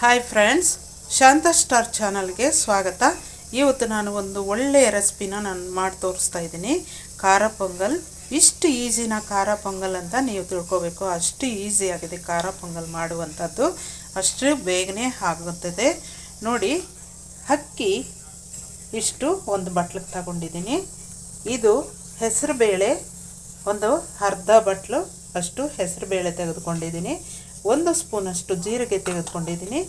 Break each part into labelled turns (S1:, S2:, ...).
S1: Hi friends ಶಾಂತ star ಚಾನಲ್ಗೆ ಸ್ವಾಗತ. ಇವತ್ತು ನಾನು ಒಂದು ಒಳ್ಳೆಯ ರೆಸಿಪಿನ ನಾನು ಮಾಡಿ ತೋರಿಸ್ತಾ ಇದ್ದೀನಿ. ಖಾರ ಪೊಂಗಲ್. ಇಷ್ಟು ಈಸಿನ ಖಾರ ಪೊಂಗಲ್ ಅಂತ ನೀವು ತಿಳ್ಕೊಬೇಕು. ಅಷ್ಟು ಈಸಿ ಆಗಿದೆ ಖಾರ ಪೊಂಗಲ್ ಮಾಡುವಂಥದ್ದು. ಅಷ್ಟು ಬೇಗನೆ ಆಗುತ್ತದೆ. ನೋಡಿ, ಅಕ್ಕಿ ಇಷ್ಟು ಒಂದು ಬಟ್ಲಿಗೆ ತಗೊಂಡಿದ್ದೀನಿ. ಇದು ಹೆಸರುಬೇಳೆ ಒಂದು ಅರ್ಧ ಬಟ್ಲು ಅಷ್ಟು ಹೆಸರುಬೇಳೆ ತೆಗೆದುಕೊಂಡಿದ್ದೀನಿ. ಒಂದು ಸ್ಪೂನಷ್ಟು ಜೀರಿಗೆ ತೆಗೆದುಕೊಂಡಿದ್ದೀನಿ.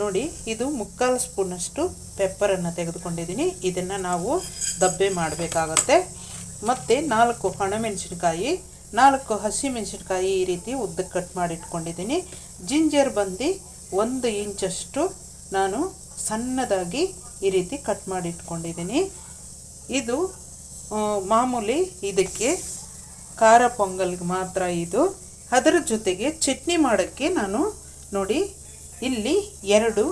S1: ನೋಡಿ, ಇದು ಮುಕ್ಕಾಲು ಸ್ಪೂನಷ್ಟು ಪೆಪ್ಪರನ್ನು ತೆಗೆದುಕೊಂಡಿದ್ದೀನಿ. ಇದನ್ನು ನಾವು ದಬ್ಬೆ ಮಾಡಬೇಕಾಗತ್ತೆ. ಮತ್ತು ನಾಲ್ಕು ಒಣಮೆಣಸಿನ್ಕಾಯಿ ನಾಲ್ಕು ಹಸಿಮೆಣಸಿನ್ಕಾಯಿ ಈ ರೀತಿ ಉದ್ದಕ್ಕೆ ಕಟ್ ಮಾಡಿ ಇಟ್ಕೊಂಡಿದ್ದೀನಿ ಜಿಂಜರ್ ಬಂದು ಒಂದು ಇಂಚಷ್ಟು ನಾನು ಸಣ್ಣದಾಗಿ ಈ ರೀತಿ ಕಟ್ ಮಾಡಿ ಇಟ್ಕೊಂಡಿದ್ದೀನಿ ಇದು ಮಾಮೂಲಿ ಇದಕ್ಕೆ ಖಾರ ಪೊಂಗಲ್ಗೆ ಮಾತ್ರ ಇದು. ಅದರ ಜೊತೆಗೆ ಚಟ್ನಿ ಮಾಡೋಕ್ಕೆ ನಾನು ನೋಡಿ ಇಲ್ಲಿ ಎರಡು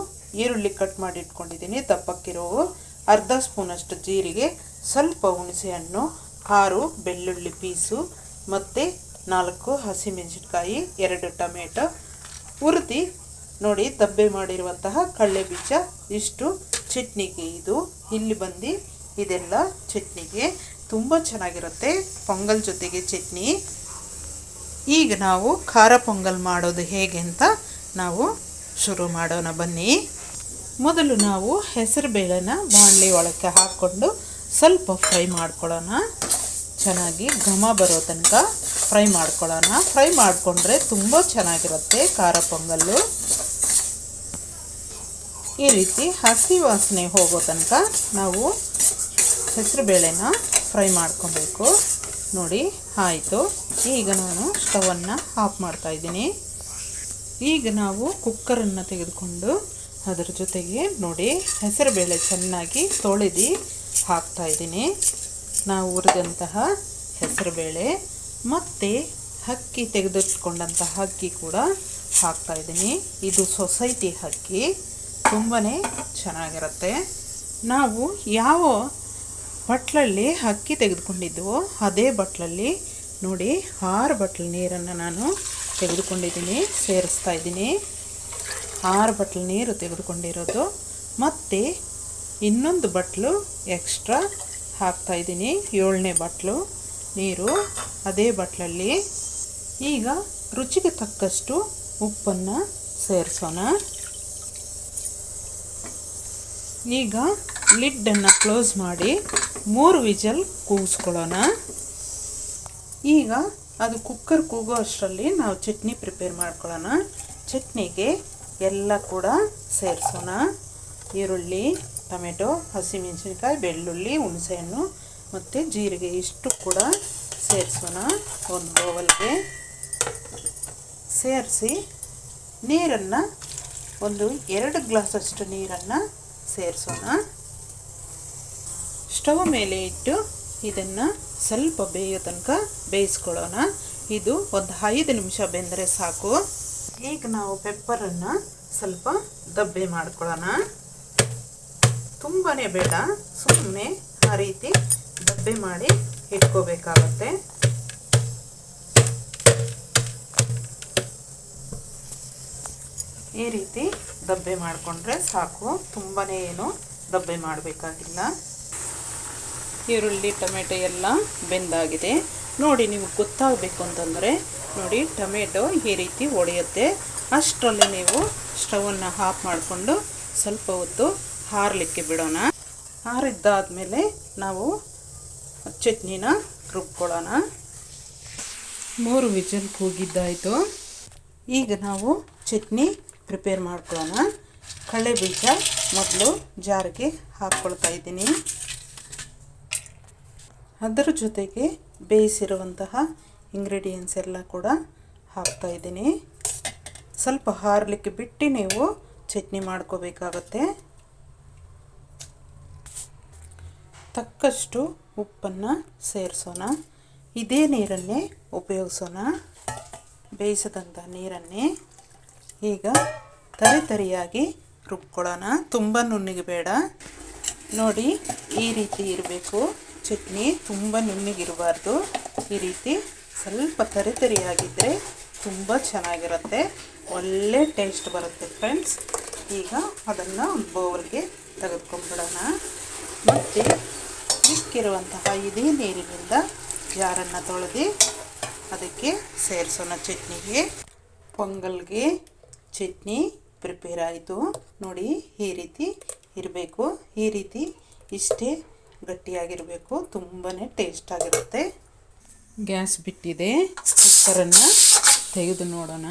S1: ಈರುಳ್ಳಿ ಕಟ್ ಮಾಡಿ ಇಟ್ಕೊಂಡಿದ್ದೀನಿ. ದಪ್ಪಕ್ಕಿರೋವು ಅರ್ಧ ಸ್ಪೂನಷ್ಟು ಜೀರಿಗೆ, ಸ್ವಲ್ಪ ಹುಣಸೆಹಣ್ಣು ಆರು ಬೆಳ್ಳುಳ್ಳಿ ಪೀಸು ಮತ್ತು ನಾಲ್ಕು ಹಸಿಮೆಣಸಿನ್ಕಾಯಿ, ಎರಡು ಟೊಮೆಟೊ. ಹುರಿದು ನೋಡಿ ದಬ್ಬೆ ಮಾಡಿರುವಂತಹ ಕಡಲೆ ಬೀಜ ಇಷ್ಟು ಚಟ್ನಿಗೆ ಇದು. ಇಲ್ಲಿ ಬಂದು ಇದೆಲ್ಲ ಚಟ್ನಿಗೆ ತುಂಬ ಚೆನ್ನಾಗಿರುತ್ತೆ. ಪೊಂಗಲ್ ಜೊತೆಗೆ ಚಟ್ನಿ. ಈಗ ನಾವು ಖಾರ ಪೊಂಗಲ್ ಮಾಡೋದು ಹೇಗೆ ಅಂತ ನಾವು ಶುರು ಮಾಡೋಣ ಬನ್ನಿ. ಮೊದಲು ನಾವು ಹೆಸರು ಬೇಳೆನ ಬಾಣಲಿ ಒಳಕ್ಕೆ ಹಾಕ್ಕೊಂಡು ಸ್ವಲ್ಪ ಫ್ರೈ ಮಾಡ್ಕೊಳ್ಳೋಣ. ಚೆನ್ನಾಗಿ ಘಮ ಬರೋ ತನಕ ಫ್ರೈ ಮಾಡ್ಕೊಳ್ಳೋಣ. ಫ್ರೈ ಮಾಡಿಕೊಂಡ್ರೆ ತುಂಬ ಚೆನ್ನಾಗಿರುತ್ತೆ ಖಾರ ಪೊಂಗಲ್ಲು. ಈ ರೀತಿ ಹಸಿ ವಾಸನೆ ಹೋಗೋ ತನಕ ನಾವು ಹೆಸರುಬೇಳೆನ ಫ್ರೈ ಮಾಡ್ಕೊಬೇಕು. ನೋಡಿ, ಆಯಿತು. ಈಗ ನಾನು ಸ್ಟವನ್ನು ಆಫ್ ಮಾಡ್ತಾ ಇದ್ದೀನಿ. ಈಗ ನಾವು ಕುಕ್ಕರನ್ನು ತೆಗೆದುಕೊಂಡು ಅದರ ಜೊತೆಗೆ ನೋಡಿ ಹೆಸರುಬೇಳೆ ಚೆನ್ನಾಗಿ ತೊಳೆದು ಹಾಕ್ತಾಯಿದ್ದೀನಿ ನಾವು ಹುರಿದಂತಹ ಹೆಸರುಬೇಳೆ ಮತ್ತು ಅಕ್ಕಿ ತೆಗೆದಿಟ್ಕೊಂಡಂತಹ ಅಕ್ಕಿ ಕೂಡ ಹಾಕ್ತಾಯಿದ್ದೀನಿ ಇದು ಸೊಸೈಟಿ ಅಕ್ಕಿ ತುಂಬಾ ಚೆನ್ನಾಗಿರುತ್ತೆ. ನಾವು ಯಾವ ಬಟ್ಲಲ್ಲಿ ಅಕ್ಕಿ ತೆಗೆದುಕೊಂಡಿದ್ದು. ಅದೇ ಬಟ್ಲಲ್ಲಿ ನೋಡಿ, ಆರು ಬಟ್ಲು ನೀರನ್ನು ನಾನು ತೆಗೆದುಕೊಂಡಿದ್ದೀನಿ, ಸೇರಿಸ್ತಾ ಇದ್ದೀನಿ. ಆರು ಬಟ್ಲು ನೀರು ತೆಗೆದುಕೊಂಡಿರೋದು. ಮತ್ತು ಇನ್ನೊಂದು ಬಟ್ಲು ಎಕ್ಸ್ಟ್ರಾ ಹಾಕ್ತಾ ಇದ್ದೀನಿ, ಏಳನೇ ಬಟ್ಲು ನೀರು. ಅದೇ ಬಟ್ಲಲ್ಲಿ ಈಗ ರುಚಿಗೆ ತಕ್ಕಷ್ಟು ಉಪ್ಪನ್ನು ಸೇರಿಸೋಣ. ಈಗ ಲಿಡ್ಡನ್ನು ಕ್ಲೋಸ್ ಮಾಡಿ ಮೂರು ವಿಜಲ್ ಕೂಗಿಸ್ಕೊಳ್ಳೋಣ. ಈಗ ಅದು ಕುಕ್ಕರ್ ಕೂಗೋ ಅಷ್ಟರಲ್ಲಿ ನಾವು ಚಟ್ನಿ ಪ್ರಿಪೇರ್ ಮಾಡ್ಕೊಳ್ಳೋಣ. ಚಟ್ನಿಗೆ ಎಲ್ಲ ಕೂಡ ಸೇರಿಸೋಣ. ಈರುಳ್ಳಿ, ಟೊಮೆಟೊ, ಹಸಿಮೆಣಸಿನ್ಕಾಯಿ, ಬೆಳ್ಳುಳ್ಳಿ, ಹುಣಸೆಹಣ್ಣು ಮತ್ತು ಜೀರಿಗೆ ಇಷ್ಟು ಕೂಡ ಸೇರಿಸೋಣ ಒಂದು ಬೌಲ್ಗೆ. ಸೇರಿಸಿ ನೀರನ್ನು ಒಂದು ಎರಡು ಗ್ಲಾಸಷ್ಟು ನೀರನ್ನು ಸೇರಿಸೋಣ. ಸ್ಟವ್ ಮೇಲೆ ಇಟ್ಟು ಇದನ್ನು ಸ್ವಲ್ಪ ಬೇಯೋ ತನಕ ಬೇಯಿಸ್ಕೊಳ್ಳೋಣ. ಇದು ಒಂದು ಐದು ನಿಮಿಷ ಬೆಂದರೆ ಸಾಕು. ಈಗ ನಾವು ಪೆಪ್ಪರನ್ನು ಸ್ವಲ್ಪ ದಬ್ಬೆ ಮಾಡ್ಕೊಳ್ಳೋಣ. ತುಂಬಾ ಬೇಡ ಸುಮ್ಮನೆ ಆ ರೀತಿ ದಬ್ಬೆ ಮಾಡಿ ಇಟ್ಕೋಬೇಕಾಗತ್ತೆ. ಈ ರೀತಿ ದಬ್ಬೆ ಮಾಡಿಕೊಂಡ್ರೆ ಸಾಕು. ತುಂಬಾ ಏನು ದಬ್ಬೆ ಮಾಡಬೇಕಾಗಿಲ್ಲ. ಈರುಳ್ಳಿ, ಟೊಮೆಟೊ ಎಲ್ಲ ಬೆಂದಾಗಿದೆ. ನೋಡಿ ನಿಮಗೆ ಗೊತ್ತಾಗಬೇಕು ಅಂತಂದರೆ, ನೋಡಿ ಟೊಮೆಟೊ ಈ ರೀತಿ ಒಡೆಯುತ್ತೆ. ಅಷ್ಟರಲ್ಲಿ ನೀವು ಸ್ಟವನ್ನು ಹಾಫ್ ಮಾಡಿಕೊಂಡು ಸ್ವಲ್ಪ ಹೊತ್ತು ಹಾರಲಿಕ್ಕೆ ಬಿಡೋಣ. ಹಾರಿದ್ದಾದಮೇಲೆ ನಾವು ಚಟ್ನಿನ ರುಬ್ಕೊಳ್ಳೋಣ. ಮೂರು ವಿಜಲ್ ಕೂಗಿದ್ದಾಯಿತು. ಈಗ ನಾವು ಚಟ್ನಿ ಪ್ರಿಪೇರ್ ಮಾಡ್ಕೊಳ್ಳೋಣ. ಕಳೆ ಬೀಜ ಮೊದಲು ಜಾರಿಗೆ ಹಾಕ್ಕೊಳ್ತಾ ಇದ್ದೀನಿ. ಅದರ ಜೊತೆಗೆ ಬೇಯಿಸಿರುವಂತಹ ಇಂಗ್ರೀಡಿಯೆಂಟ್ಸ್ ಎಲ್ಲ ಕೂಡ ಹಾಕ್ತಾ ಇದ್ದೀನಿ. ಸ್ವಲ್ಪ ಹಾರಲಿಕ್ಕೆ ಬಿಟ್ಟು ನೀವು ಚಟ್ನಿ ಮಾಡ್ಕೋಬೇಕಾಗತ್ತೆ. ತಕ್ಕಷ್ಟು ಉಪ್ಪನ್ನು ಸೇರಿಸೋಣ. ಇದೇ ನೀರನ್ನೇ ಉಪಯೋಗಿಸೋಣ. ಬೇಯಿಸಿದಂಥ ನೀರನ್ನೇ ಈಗ ತರಿ ತರಿಯಾಗಿ ರುಬ್ಕೊಳ್ಳೋಣ. ತುಂಬ ನುಣ್ಣಗೆ ಬೇಡ. ನೋಡಿ ಈ ರೀತಿ ಇರಬೇಕು. ಚಟ್ನಿ ತುಂಬ ನುಣ್ಣಗಿರಬಾರ್ದು. ಈ ರೀತಿ ಸ್ವಲ್ಪ ತರಿ ತರಿಯಾಗಿದ್ದರೆ ತುಂಬ ಚೆನ್ನಾಗಿರುತ್ತೆ. ಒಳ್ಳೆ ಟೇಸ್ಟ್ ಬರುತ್ತೆ ಫ್ರೆಂಡ್ಸ್ ಈಗ ಅದನ್ನು ಬೌಲ್ಗೆ ತೆಗೆದುಕೊಂಡ್ಬಿಡೋಣ. ಮತ್ತು ಇಕ್ಕಿರುವಂತಹ ಇದೇ ನೀರಿನಿಂದ ಜಾರನ್ನು ತೊಳೆದು ಅದಕ್ಕೆ ಸೇರಿಸೋಣ ಚಟ್ನಿಗೆ. ಪೊಂಗಲ್ಗೆ ಚಟ್ನಿ ಪ್ರಿಪೇರ್ ಆಯಿತು. ನೋಡಿ ಈ ರೀತಿ ಇರಬೇಕು. ಈ ರೀತಿ ಇಷ್ಟೇ ಗಟ್ಟಿಯಾಗಿರಬೇಕು. ತುಂಬಾ ಟೇಸ್ಟಾಗಿರುತ್ತೆ ಗ್ಯಾಸ್ ಬಿಟ್ಟಿದೆ. ಕುಕ್ಕರನ್ನು ತೆಗೆದು ನೋಡೋಣ.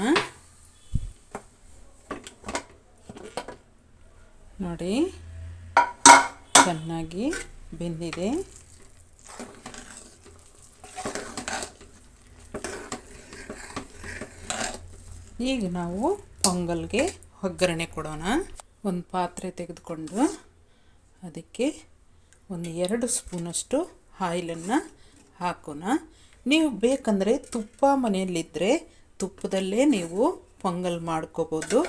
S1: ನೋಡಿ, ಚೆನ್ನಾಗಿ ಬೆಂದಿದೆ. ಈಗ ನಾವು ಪೊಂಗಲ್ಗೆ ಒಗ್ಗರಣೆ ಕೊಡೋಣ. ಒಂದು ಪಾತ್ರೆ ತೆಗೆದುಕೊಂಡು ಅದಕ್ಕೆ ಒಂದು ಎರಡು ಸ್ಪೂನಷ್ಟು ಆಯಿಲನ್ನು ಹಾಕೋಣ. ನೀವು ಬೇಕಂದರೆ ತುಪ್ಪ ಮನೆಯಲ್ಲಿದ್ದರೆ ತುಪ್ಪದಲ್ಲೇ ನೀವು ಪೊಂಗಲ್ ಮಾಡ್ಕೋಬೋದು.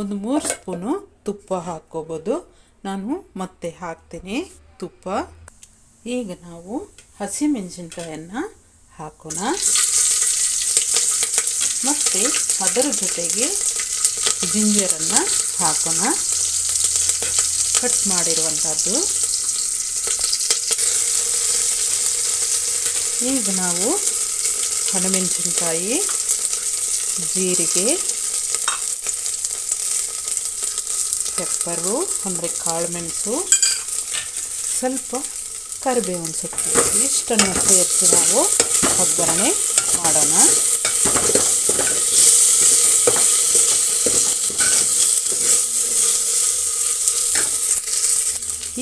S1: ಒಂದು ಮೂರು ಸ್ಪೂನು ತುಪ್ಪ ಹಾಕ್ಕೋಬೋದು ನಾನು ಮತ್ತೆ ಹಾಕ್ತೀನಿ ತುಪ್ಪ. ಈಗ ನಾವು ಹಸಿಮೆಣಸಿನ್ಕಾಯನ್ನು ಹಾಕೋಣ. ಮತ್ತು ಅದರ ಜೊತೆಗೆ ಜಿಂಜರನ್ನು ಹಾಕೋಣ. ಕಟ್ ಮಾಡಿರುವಂಥದ್ದು. ಈಗ ನಾವು ಹಣಮೆಣಸಿನ್ಕಾಯಿ, ಜೀರಿಗೆ ಪೆಪ್ಪರು ಅಂದರೆ ಕಾಳುಮೆಣಸು, ಸ್ವಲ್ಪ ಕರಿಬೇವಿನ ಸೊಪ್ಪು ಇಷ್ಟನ್ನು ಸೇರಿಸಿ ನಾವು ಒಗ್ಗರಣೆ ಮಾಡೋಣ.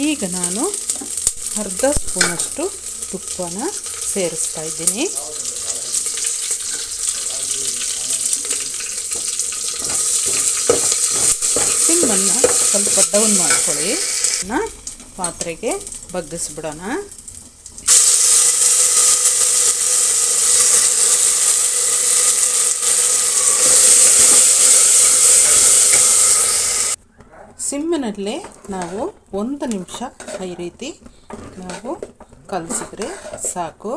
S1: ಈಗ ನಾನು ಅರ್ಧ ಸ್ಪೂನಷ್ಟು ತುಪ್ಪನ ಸೇರಿಸ್ತಾ ಇದ್ದೀನಿ. ಸಿಮ್ಮನ್ನು ಸ್ವಲ್ಪ ಡೌನ್ ಮಾಡ್ಕೊಳ್ಳಿ. ನಾ ಪಾತ್ರೆಗೆ ಬಗ್ಗಿಸ್ಬಿಡೋಣ. ಸಿಮ್ಮನಲ್ಲೇ ನಾವು ಒಂದು ನಿಮಿಷ ಈ ರೀತಿ ನಾವು ಕಲಸಿದ್ರೆ ಸಾಕು.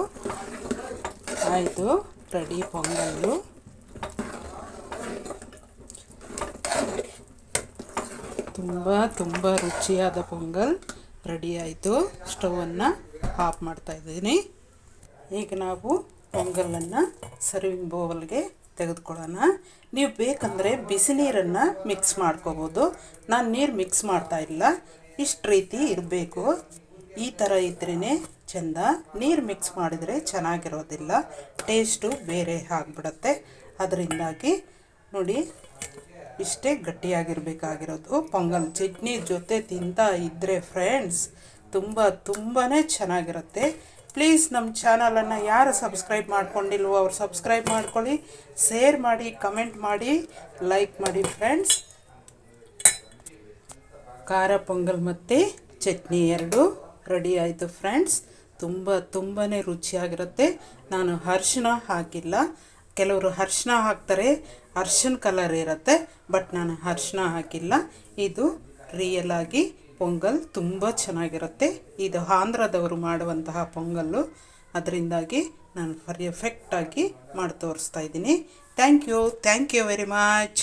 S1: ಆಯಿತು ರೆಡಿ ಪೊಂಗಲ್ಲು. ತುಂಬ ತುಂಬ ರುಚಿಯಾದ ಪೊಂಗಲ್ ರೆಡಿ ಆಯಿತು. ಸ್ಟವನ್ನು ಆಫ್ ಮಾಡ್ತಾ ಇದ್ದೀನಿ. ಈಗ ನಾವು ಪೊಂಗಲನ್ನು ಸರ್ವಿಂಗ್ ಬೌಲ್ಗೆ ತೆಗೆದುಕೊಳ್ಳೋಣ. ನೀವು ಬೇಕಂದರೆ ಬಿಸಿ ನೀರನ್ನು ಮಿಕ್ಸ್ ಮಾಡ್ಕೋಬೋದು. ನಾನು ನೀರು ಮಿಕ್ಸ್ ಮಾಡ್ತಾ ಇಲ್ಲ. ಇಷ್ಟು ರೀತಿ ಇರಬೇಕು. ಈ ಥರ ಇದ್ರೇ ಚೆಂದ ನೀರು ಮಿಕ್ಸ್ ಮಾಡಿದರೆ ಚೆನ್ನಾಗಿರೋದಿಲ್ಲ. ಟೇಸ್ಟು ಬೇರೆ ಆಗಿಬಿಡತ್ತೆ. ಅದರಿಂದಾಗಿ ನೋಡಿ, ಇಷ್ಟೇ ಗಟ್ಟಿಯಾಗಿರಬೇಕಾಗಿರೋದು. ಪೊಂಗಲ್ ಚಟ್ನಿ ಜೊತೆ ತಿಂತಾ ಇದ್ದರೆ ಫ್ರೆಂಡ್ಸ್ ತುಂಬ ತುಂಬಾ ಚೆನ್ನಾಗಿರುತ್ತೆ. ಪ್ಲೀಸ್ ನಮ್ಮ ಚಾನಲನ್ನು ಯಾರು ಸಬ್ಸ್ಕ್ರೈಬ್ ಮಾಡ್ಕೊಂಡಿಲ್ವೋ ಅವ್ರು ಸಬ್ಸ್ಕ್ರೈಬ್ ಮಾಡ್ಕೊಳ್ಳಿ. ಶೇರ್ ಮಾಡಿ ಕಮೆಂಟ್ ಮಾಡಿ ಲೈಕ್ ಮಾಡಿ ಫ್ರೆಂಡ್ಸ್ ಖಾರ, ಪೊಂಗಲ್ ಮತ್ತು ಚಟ್ನಿ ಎರಡು ರೆಡಿ ಆಯಿತು ಫ್ರೆಂಡ್ಸ್ ತುಂಬ ತುಂಬಾ ರುಚಿಯಾಗಿರುತ್ತೆ. ನಾನು ಅರ್ಶಿನ ಹಾಕಿಲ್ಲ. ಕೆಲವರು ಅರ್ಶಿನ ಹಾಕ್ತಾರೆ. ಅರ್ಶಿನ ಕಲರ್ ಇರುತ್ತೆ ಬಟ್ ನಾನು ಅರ್ಶಿನ ಹಾಕಿಲ್ಲ. ಇದು ರಿಯಲ್ ಆಗಿ ಪೊಂಗಲ್ ತುಂಬ ಚೆನ್ನಾಗಿರುತ್ತೆ. ಇದು ಆಂಧ್ರದವರು ಮಾಡುವಂತಹ ಪೊಂಗಲ್ಲು. ಅದರಿಂದಾಗಿ ನಾನು ಪರ್ಫೆಕ್ಟಾಗಿ ಮಾಡಿ ತೋರಿಸ್ತಾ ಇದ್ದೀನಿ. Thank you thank you very much